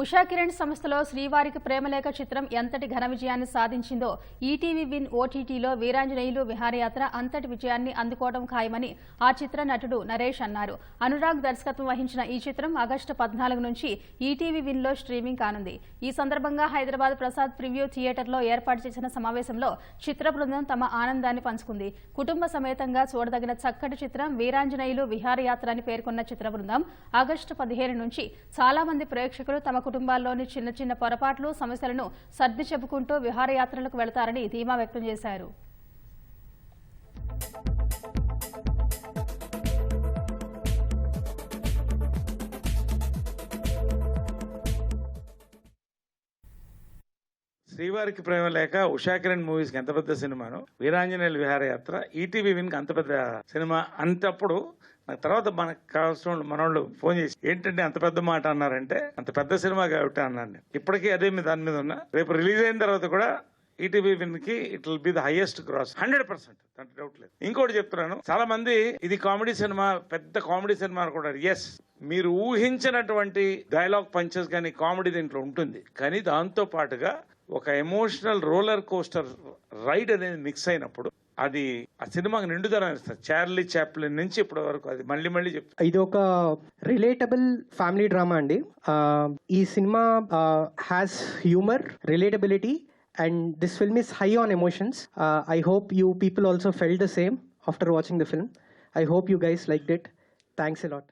ఉషా కిరణ్ సంస్థలో శ్రీవారికి ప్రేమలేఖ చిత్రం ఎంతటి ఘన విజయాన్ని సాధించిందో ఈటీవీ విన్ ఓటీటీలో వీరాంజనేయులు విహారయాత్ర అంతటి విజయాన్ని అందుకోవడం ఖాయమని ఆ చిత్ర నటుడు నరేష్ అన్నారు. అనురాగ్ దర్శకత్వం వహించిన ఈ చిత్రం ఆగస్టు పద్నాలుగు నుంచి ఈటీవీ విన్లో స్ట్రీమింగ్ కానుంది. ఈ సందర్భంగా హైదరాబాద్ ప్రసాద్ ప్రివ్యూ థియేటర్లో ఏర్పాటు చేసిన సమావేశంలో చిత్ర బృందం తమ ఆనందాన్ని పంచుకుంది. కుటుంబ సమేతంగా చూడదగిన చక్కటి చిత్రం వీరాంజనేయులు విహారయాత్ర అని పేర్కొన్న చిత్ర బృందం ఆగస్టు పదిహేను నుంచి చాలా మంది ప్రేక్షకులు తమ కుటుంబాల్లోని చిన్న చిన్న పొరపాట్లు సమస్యలను సర్ది చెప్పుకుంటూ విహారయాత్రలకు వెళతారని ధీమా వ్యక్తం చేశారు. శ్రీవారికి ప్రేమ లేక ఉషాకిరణ్ మూవీస్కి ఎంత పెద్ద సినిమాను వీరాంజనేయుల విహారయాత్ర ఈటీవీ విన్కి అంత పెద్ద సినిమా అంతప్పుడు నాకు తర్వాత మనకు కావాల్సిన మనోళ్ళు ఫోన్ చేసి ఏంటంటే అంత పెద్ద మాట అన్నారంటే అంత పెద్ద సినిమా కాబట్టి అన్నాను ఇప్పటికీ అదే మీద దాని మీద ఉన్నా. రేపు రిలీజ్ అయిన తర్వాత కూడా ETV విన్కి it will be the highest cross hundred percent దాంట్లో డౌట్ లేదు. ఇంకోటి చెప్తున్నాను చాలా మంది ఇది కామెడీ సినిమా పెద్ద కామెడీ సినిమా అనుకుంటారు. ఎస్ మీరు ఊహించినటువంటి డైలాగ్ పంచెస్ కానీ కామెడీ దీంట్లో ఉంటుంది. కానీ దాంతో పాటుగా ఒక ఎమోషనల్ రోలర్ కోస్టర్ రైడ్ అనేది మిక్స్ అయినప్పుడు అది ఆ సినిమాకి నిండుదనం ఇస్తుంది చార్లీ చాప్లిన్ నుంచి ఇప్పటి వరకు అది మళ్ళీ మళ్ళీ చెప్తా ఇది ఒక రిలేటబుల్ ఫ్యామిలీ డ్రామా అండి. ఈ cinema has humour relatability and this film is high on emotions I hope you people also fell the same after watching the film I hope you guys liked it thanks a lot